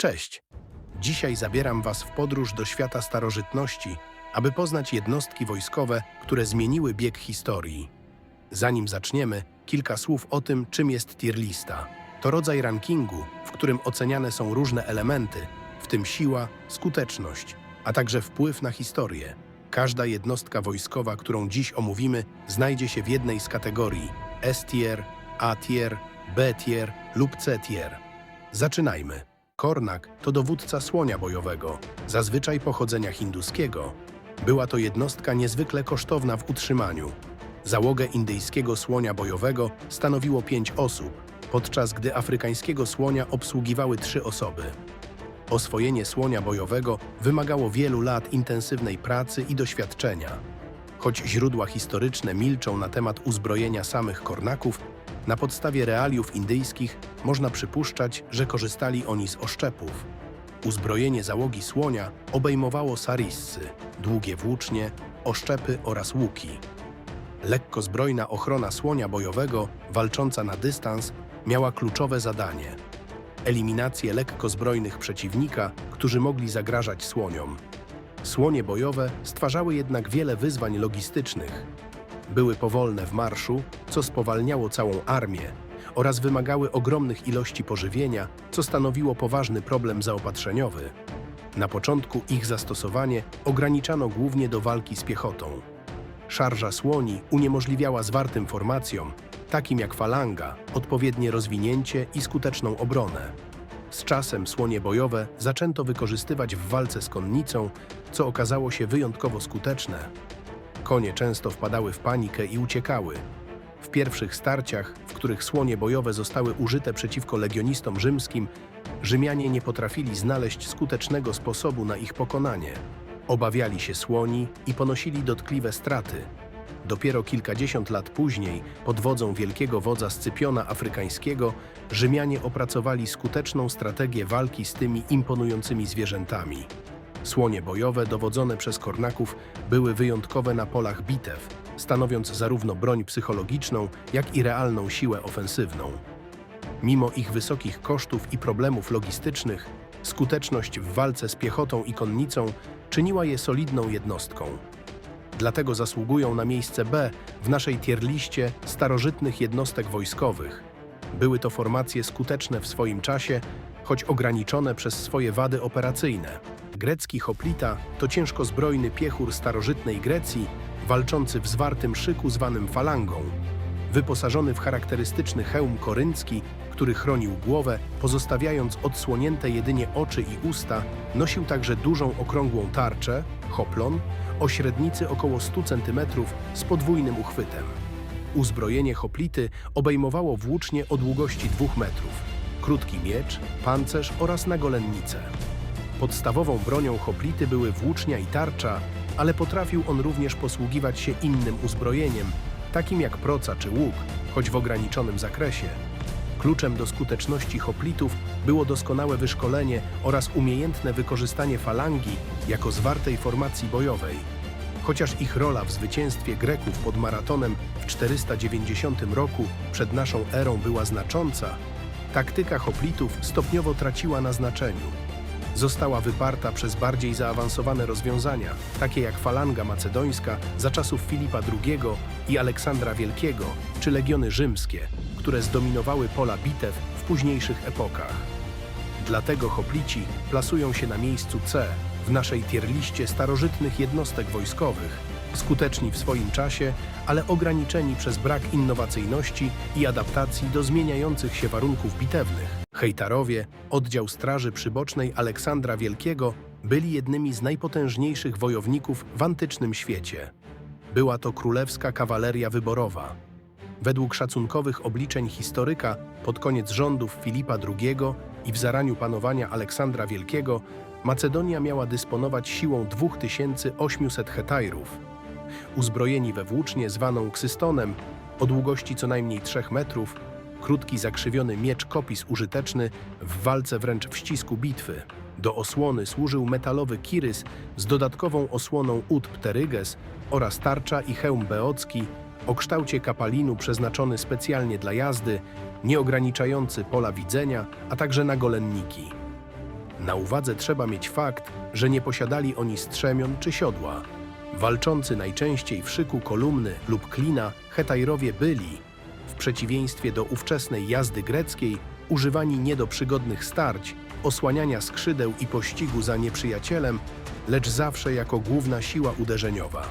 Cześć! Dzisiaj zabieram Was w podróż do świata starożytności, aby poznać jednostki wojskowe, które zmieniły bieg historii. Zanim zaczniemy, kilka słów o tym, czym jest tier lista. To rodzaj rankingu, w którym oceniane są różne elementy, w tym siła, skuteczność, a także wpływ na historię. Każda jednostka wojskowa, którą dziś omówimy, znajdzie się w jednej z kategorii S-tier, A-tier, B-tier lub C-tier. Zaczynajmy. Kornak to dowódca słonia bojowego, zazwyczaj pochodzenia hinduskiego. Była to jednostka niezwykle kosztowna w utrzymaniu. Załogę indyjskiego słonia bojowego stanowiło pięć osób, podczas gdy afrykańskiego słonia obsługiwały trzy osoby. Oswojenie słonia bojowego wymagało wielu lat intensywnej pracy i doświadczenia. Choć źródła historyczne milczą na temat uzbrojenia samych kornaków, na podstawie realiów indyjskich można przypuszczać, że korzystali oni z oszczepów. Uzbrojenie załogi słonia obejmowało sarissy, długie włócznie, oszczepy oraz łuki. Lekkozbrojna ochrona słonia bojowego, walcząca na dystans, miała kluczowe zadanie eliminację lekkozbrojnych przeciwnika, którzy mogli zagrażać słoniom. Słonie bojowe stwarzały jednak wiele wyzwań logistycznych. Były powolne w marszu, co spowalniało całą armię, oraz wymagały ogromnych ilości pożywienia, co stanowiło poważny problem zaopatrzeniowy. Na początku ich zastosowanie ograniczano głównie do walki z piechotą. Szarża słoni uniemożliwiała zwartym formacjom, takim jak falanga, odpowiednie rozwinięcie i skuteczną obronę. Z czasem słonie bojowe zaczęto wykorzystywać w walce z konnicą, co okazało się wyjątkowo skuteczne. Konie często wpadały w panikę i uciekały. W pierwszych starciach, w których słonie bojowe zostały użyte przeciwko legionistom rzymskim, Rzymianie nie potrafili znaleźć skutecznego sposobu na ich pokonanie. Obawiali się słoni i ponosili dotkliwe straty. Dopiero kilkadziesiąt lat później, pod wodzą wielkiego wodza Scypiona Afrykańskiego, Rzymianie opracowali skuteczną strategię walki z tymi imponującymi zwierzętami. Słonie bojowe dowodzone przez Kornaków były wyjątkowe na polach bitew, stanowiąc zarówno broń psychologiczną, jak i realną siłę ofensywną. Mimo ich wysokich kosztów i problemów logistycznych, skuteczność w walce z piechotą i konnicą czyniła je solidną jednostką. Dlatego zasługują na miejsce B w naszej tier liście starożytnych jednostek wojskowych. Były to formacje skuteczne w swoim czasie, choć ograniczone przez swoje wady operacyjne. Grecki hoplita to ciężko zbrojny piechur starożytnej Grecji, walczący w zwartym szyku zwanym falangą. Wyposażony w charakterystyczny hełm koryncki, który chronił głowę, pozostawiając odsłonięte jedynie oczy i usta, nosił także dużą okrągłą tarczę, hoplon, o średnicy około 100 cm z podwójnym uchwytem. Uzbrojenie hoplity obejmowało włócznie o długości 2 metrów, krótki miecz, pancerz oraz nagolennicę. Podstawową bronią hoplity były włócznia i tarcza, ale potrafił on również posługiwać się innym uzbrojeniem, takim jak proca czy łuk, choć w ograniczonym zakresie. Kluczem do skuteczności hoplitów było doskonałe wyszkolenie oraz umiejętne wykorzystanie falangi jako zwartej formacji bojowej. Chociaż ich rola w zwycięstwie Greków pod Maratonem w 490 roku przed naszą erą była znacząca, taktyka hoplitów stopniowo traciła na znaczeniu. Została wyparta przez bardziej zaawansowane rozwiązania, takie jak falanga macedońska za czasów Filipa II i Aleksandra Wielkiego, czy legiony rzymskie, które zdominowały pola bitew w późniejszych epokach. Dlatego hoplici plasują się na miejscu C w naszej tierliście starożytnych jednostek wojskowych, skuteczni w swoim czasie, ale ograniczeni przez brak innowacyjności i adaptacji do zmieniających się warunków bitewnych. Hejtarowie, oddział Straży Przybocznej Aleksandra Wielkiego, byli jednymi z najpotężniejszych wojowników w antycznym świecie. Była to królewska kawaleria wyborowa. Według szacunkowych obliczeń historyka, pod koniec rządów Filipa II i w zaraniu panowania Aleksandra Wielkiego, Macedonia miała dysponować siłą 2800 hetajrów. Uzbrojeni we włócznie zwaną ksystonem, o długości co najmniej 3 metrów, krótki zakrzywiony miecz kopis użyteczny w walce wręcz w ścisku bitwy. Do osłony służył metalowy kirys z dodatkową osłoną ud pteryges oraz tarcza i hełm beocki o kształcie kapalinu przeznaczony specjalnie dla jazdy, nieograniczający pola widzenia, a także nagolenniki. Na uwadze trzeba mieć fakt, że nie posiadali oni strzemion czy siodła. Walczący najczęściej w szyku kolumny lub klina, Hetajrowie byli, w przeciwieństwie do ówczesnej jazdy greckiej, używani nie do przygodnych starć, osłaniania skrzydeł i pościgu za nieprzyjacielem, lecz zawsze jako główna siła uderzeniowa.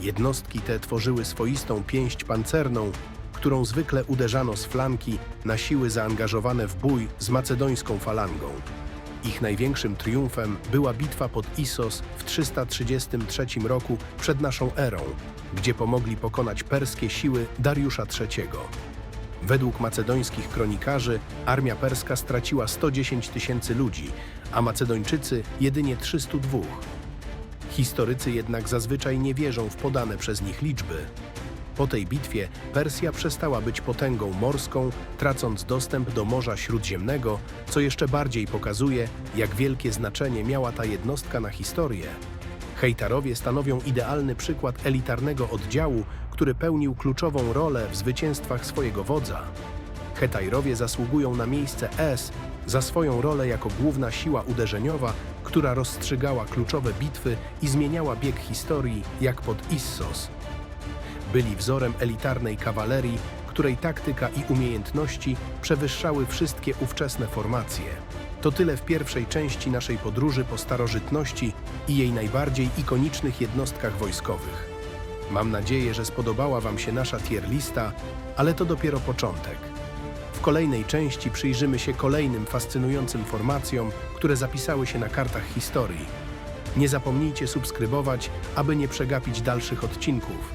Jednostki te tworzyły swoistą pięść pancerną, którą zwykle uderzano z flanki na siły zaangażowane w bój z macedońską falangą. Ich największym triumfem była bitwa pod Isos w 333 roku przed naszą erą, gdzie pomogli pokonać perskie siły Dariusza III. Według macedońskich kronikarzy armia perska straciła 110 tysięcy ludzi, a Macedończycy jedynie 302. Historycy jednak zazwyczaj nie wierzą w podane przez nich liczby. Po tej bitwie Persja przestała być potęgą morską, tracąc dostęp do Morza Śródziemnego, co jeszcze bardziej pokazuje, jak wielkie znaczenie miała ta jednostka na historię. Hejtarowie stanowią idealny przykład elitarnego oddziału, który pełnił kluczową rolę w zwycięstwach swojego wodza. Hetajrowie zasługują na miejsce S za swoją rolę jako główna siła uderzeniowa, która rozstrzygała kluczowe bitwy i zmieniała bieg historii, jak pod Issos. Byli wzorem elitarnej kawalerii, której taktyka i umiejętności przewyższały wszystkie ówczesne formacje. To tyle w pierwszej części naszej podróży po starożytności i jej najbardziej ikonicznych jednostkach wojskowych. Mam nadzieję, że spodobała Wam się nasza tier lista, ale to dopiero początek. W kolejnej części przyjrzymy się kolejnym fascynującym formacjom, które zapisały się na kartach historii. Nie zapomnijcie subskrybować, aby nie przegapić dalszych odcinków.